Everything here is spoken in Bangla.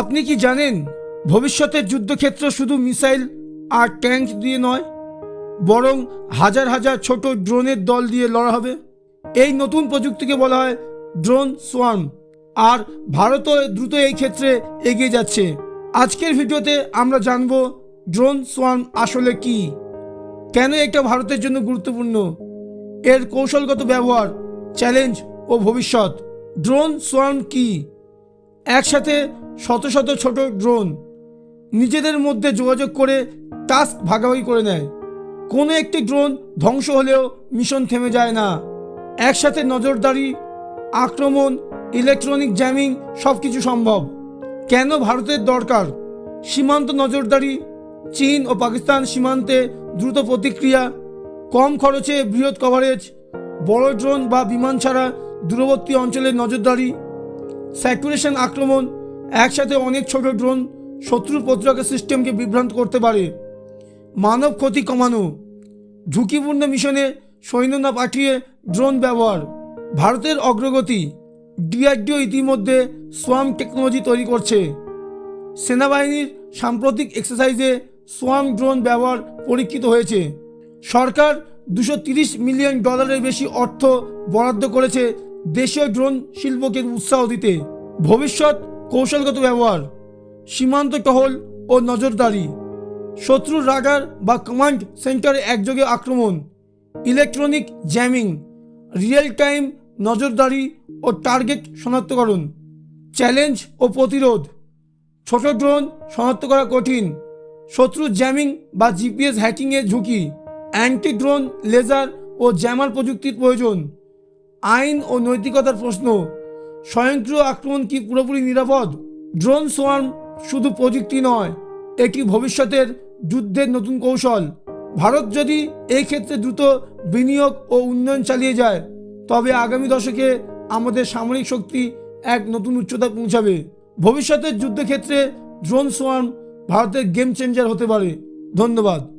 আপনি কি জানেন ভবিষ্যতের যুদ্ধক্ষেত্র শুধু মিসাইল আর ট্যাঙ্ক দিয়ে নয়, বরং হাজার হাজার ছোট ড্রোনের দল দিয়ে লড়া হবে? এই নতুন প্রযুক্তিকে বলা হয় ড্রোন সোয়ার্ম, আর ভারতও দ্রুত এই ক্ষেত্রে এগিয়ে যাচ্ছে। আজকের ভিডিওতে আমরা জানব ড্রোন সোয়ার্ম আসলে কি, কেন এটা ভারতের জন্য গুরুত্বপূর্ণ, এর কৌশলগত ব্যবহার, চ্যালেঞ্জ ও ভবিষ্যৎ। ড্রোন সোয়ার্ম কি? একসাথে শত শত ছোট ড্রোন নিজেদের মধ্যে যোগাযোগ করে টাস্ক ভাগাভাগি করে নেয়। কোনো একটি ড্রোন ধ্বংস হলেও মিশন থেমে যায় না। একসাথে নজরদারি, আক্রমণ, ইলেকট্রনিক জ্যামিং সব কিছু সম্ভব। কেন ভারতের দরকার? সীমান্ত নজরদারি, চীন ও পাকিস্তান সীমান্তে দ্রুত প্রতিক্রিয়া, কম খরচে বৃহৎ কভারেজ বড় ড্রোন বা বিমান ছাড়া দূরবর্তী অঞ্চলের নজরদারি স্যাচুরেশন আক্রমণ, একসাথে অনেক ছোট ড্রোন শত্রুর প্রতিরক্ষা সিস্টেমকে বিভ্রান্ত করতে পারে। মানব ক্ষতি কমানো, ঝুঁকিপূর্ণ মিশনে সৈন্য না পাঠিয়ে ড্রোন ব্যবহার। ভারতের অগ্রগতি, ডিআরডিও ইতিমধ্যে সোয়াম টেকনোলজি তৈরি করছে। সেনাবাহিনীর সাম্প্রতিক এক্সারসাইজে সোয়াম ড্রোন ব্যবহার পরীক্ষিত হয়েছে। সরকার দুশো মিলিয়ন ডলারের বেশি অর্থ বরাদ্দ করেছে দেশীয় ড্রোন শিল্পকে উৎসাহ দিতে ভবিষ্যৎ কৌশলগত ব্যবহার, সীমান্ত টহল ও নজরদারি শত্রুর রাডার বা কমান্ড সেন্টারে একযোগে আক্রমণ, ইলেকট্রনিক জ্যামিং, রিয়েল টাইম নজরদারি ও টার্গেট শনাক্তকরণ, চ্যালেঞ্জ ও প্রতিরোধ, ছোট ড্রোন শনাক্ত করা কঠিন, শত্রু জ্যামিং বা জিপিএস হ্যাকিংয়ের ঝুঁকি অ্যান্টি ড্রোন লেজার ও জ্যামার প্রযুক্তির প্রয়োজন। আইন ও নৈতিকতার প্রশ্ন। স্বয়ংক্রিয় আক্রমণ কি পুরোপুরি নিরাপদ? ড্রোন সোয়ার্ম শুধু প্রযুক্তি নয় এটি ভবিষ্যতের যুদ্ধের নতুন কৌশল? ভারত যদি এই ক্ষেত্রে দ্রুত বিনিয়োগ ও উন্নয়ন চালিয়ে যায়, তবে আগামী দশকে আমাদের সামরিক শক্তি এক নতুন উচ্চতায় পৌঁছাবে। ভবিষ্যতের যুদ্ধক্ষেত্রে ড্রোন সোয়ার্ম ভারতের গেম চেঞ্জার হতে পারে। ধন্যবাদ।